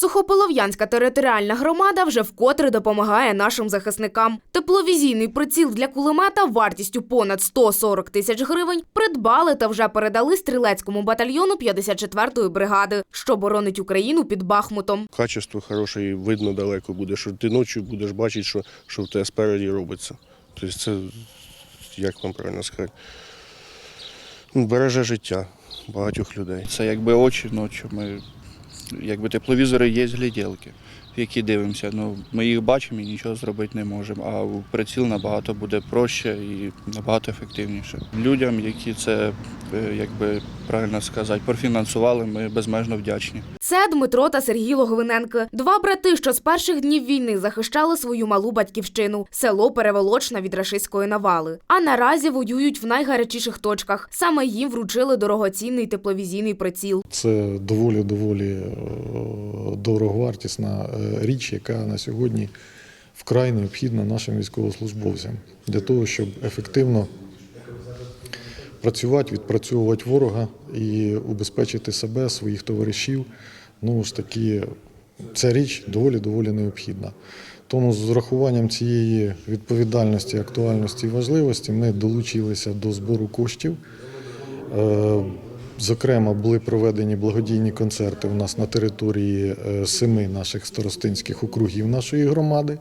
Сухополов'янська територіальна громада вже вкотре допомагає нашим захисникам. Тепловізійний приціл для кулемета вартістю понад 140 тисяч гривень придбали та вже передали стрілецькому батальйону 54-ї бригади, що боронить Україну під Бахмутом. Качество хороше видно далеко буде, що ти ночі будеш бачити, що, що в тебе спереді робиться. Тобто це, як вам правильно сказати, ну, береже життя багатьох людей. Це якби очі ночі. Ми, якби тепловізори є гляделки, в які дивимося. Ну, ми їх бачимо і нічого зробити не можемо. А у приціл набагато буде проще і набагато ефективніше. Людям, які це, е, якби правильно сказати, профінансували, ми безмежно вдячні. Це Дмитро та Сергій Логвиненки, два брати, що з перших днів війни захищали свою малу батьківщину, село Переволочна від рашистської навали. А наразі воюють в найгарячіших точках. Саме їм вручили дорогоцінний тепловізійний приціл. Це доволі доволі е, дороговартісна річ, яка на сьогодні вкрай необхідна нашим військовослужбовцям для того, щоб ефективно працювати, відпрацьовувати ворога і убезпечити себе, своїх товаришів. Ну ж таки, ця річ доволі доволі необхідна. Тому з урахуванням цієї відповідальності, актуальності і важливості ми долучилися до збору коштів. Зокрема, були проведені благодійні концерти у нас на території е, семи наших старостинських округів нашої громади.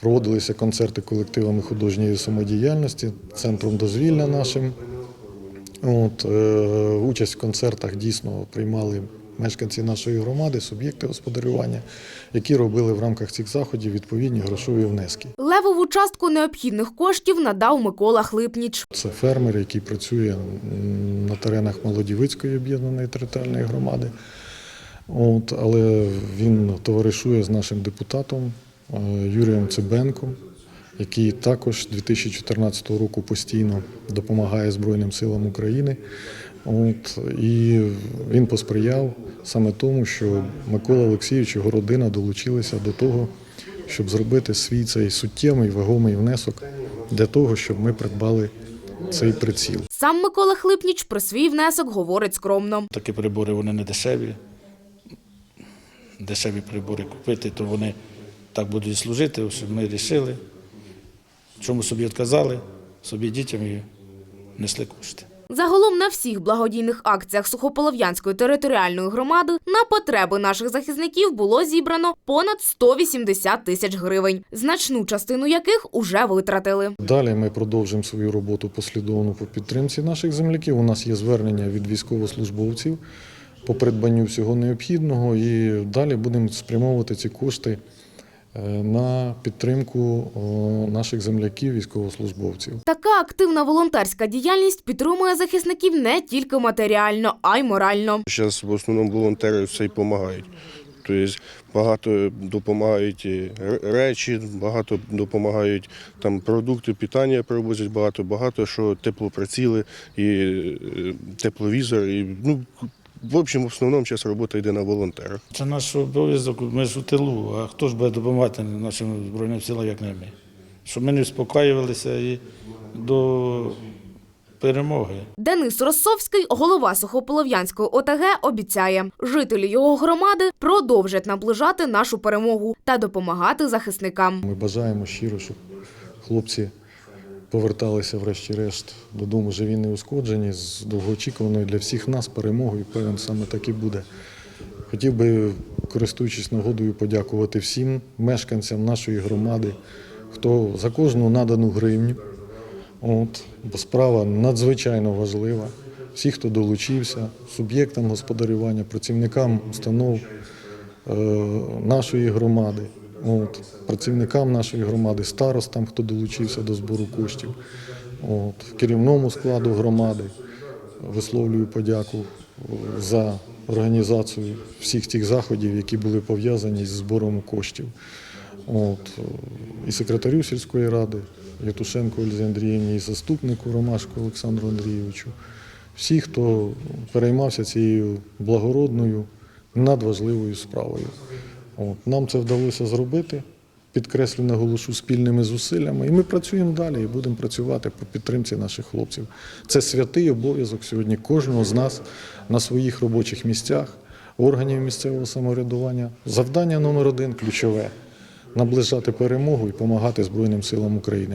Проводилися концерти колективами художньої самодіяльності, центром дозвілля нашим. От, е, участь в концертах дійсно приймали мешканці нашої громади, суб'єкти господарювання, які робили в рамках цих заходів відповідні грошові внески. Левову частку необхідних коштів надав Микола Хлипніч. Це фермер, який працює на теренах Молодівицької об'єднаної територіальної громади. От, але він товаришує з нашим депутатом е, Юрієм Цибенком, який також 2014 року постійно допомагає Збройним силам України. От, і він посприяв саме тому, що Микола Олексійович і його родина долучилися до того, щоб зробити свій цей суттєвий вагомий внесок для того, щоб ми придбали цей приціл. Сам Микола Хлипніч про свій внесок говорить скромно. Такі прибори вони не дешеві. Дешеві прибори купити, то вони так будуть служити, що ми вирішили. Чому собі відказали, собі дітям і несли кошти. Загалом на всіх благодійних акціях Сухополов'янської територіальної громади на потреби наших захисників було зібрано понад 180 тисяч гривень, значну частину яких уже витратили. Далі ми продовжимо свою роботу послідовно по підтримці наших земляків. У нас є звернення від військовослужбовців по придбанню всього необхідного, і далі будемо спрямовувати ці кошти на підтримку наших земляків, військовослужбовців. Така активна волонтерська діяльність підтримує захисників не тільки матеріально, а й морально. Зараз в основному волонтери все й допомагають. Тобто багато допомагають речі, багато допомагають там продукти, питання привозять багато, багато що теплоприціли і е, тепловізор. І, ну, в общем, в основному зараз робота йде на волонтерах. Це наш обов'язок, ми ж у тилу, а хто ж буде допомагати нашим Збройним силам, як не ми? Щоб ми не успокаювалися і до перемоги. Денис Росовський, голова Сухополов'янської ОТГ, обіцяє, жителі його громади продовжать наближати нашу перемогу та допомагати захисникам. Ми бажаємо щиро, щоб хлопці поверталися врешті-решт додому живі неушкоджені з довгоочікуваною для всіх нас перемогою. Певен, саме так і буде. Хотів би, користуючись нагодою, подякувати всім мешканцям нашої громади, хто за кожну надану гривню. От, бо справа надзвичайно важлива. Всі, хто долучився, суб'єктам господарювання, працівникам установ е, нашої громади, от, працівникам нашої громади, старостам, хто долучився до збору коштів, от, керівному складу громади. Висловлюю подяку е, за організацію всіх тих заходів, які були пов'язані з збором коштів. От, е, і секретарю сільської ради Ятушенко Ользі Андріївні, і заступнику Ромашку Олександру Андрійовичу. Всі, хто переймався цією благородною, надважливою справою. От, нам це вдалося зробити. Підкреслю, наголошу спільними зусиллями. І ми працюємо далі і будемо працювати по підтримці наших хлопців. Це святий обов'язок сьогодні кожного з нас на своїх робочих місцях органів місцевого самоврядування. Завдання номер один ключове наближати перемогу і допомагати Збройним силам України.